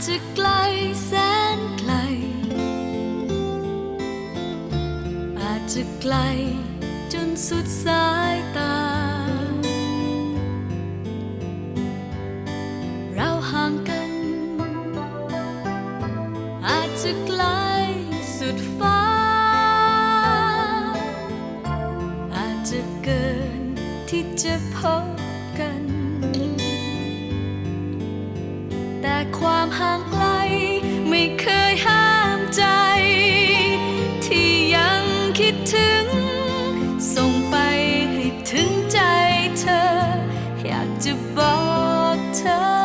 อาจจะไกลแสนไกล อาจจะไกลจนสุดสายตา เราห่างกัน อาจจะไกลสุดฟ้า อาจจะเกินที่จะพบ แต่ความห่างไกล ไม่เคยห้ามใจ ที่ยังคิดถึง ส่งไปให้ถึงใจเธอ อยากจะบอกเธอ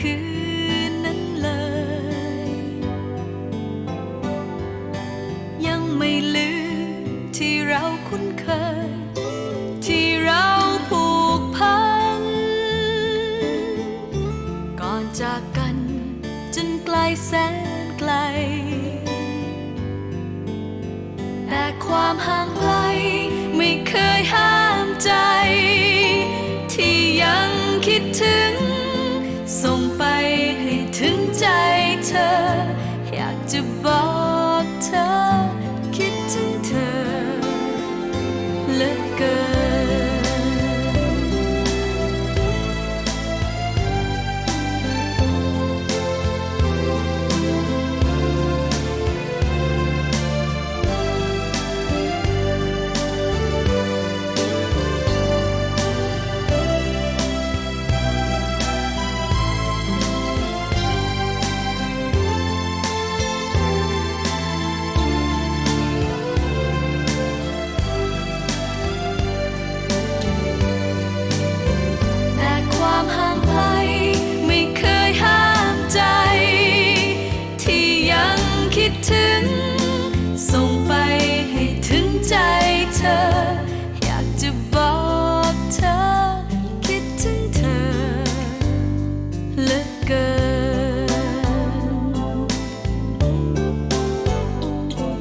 คืนนั้นเลย ยังไม่ลืมที่เราคุ้นเคย ที่เราผูกพัน ก่อนจากกันจนไกลแสนไกล แต่ความห่างไกลไม่เคยห้ามใจ ที่ยังคิดถึง ส่ง คิดถึง ส่งไปให้ถึงใจเธอ อยากจะบอกเธอ คิดถึงเธอเหลือเกิน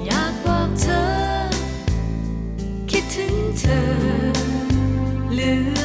อยากบอกเธอ คิดถึงเธอเหลือ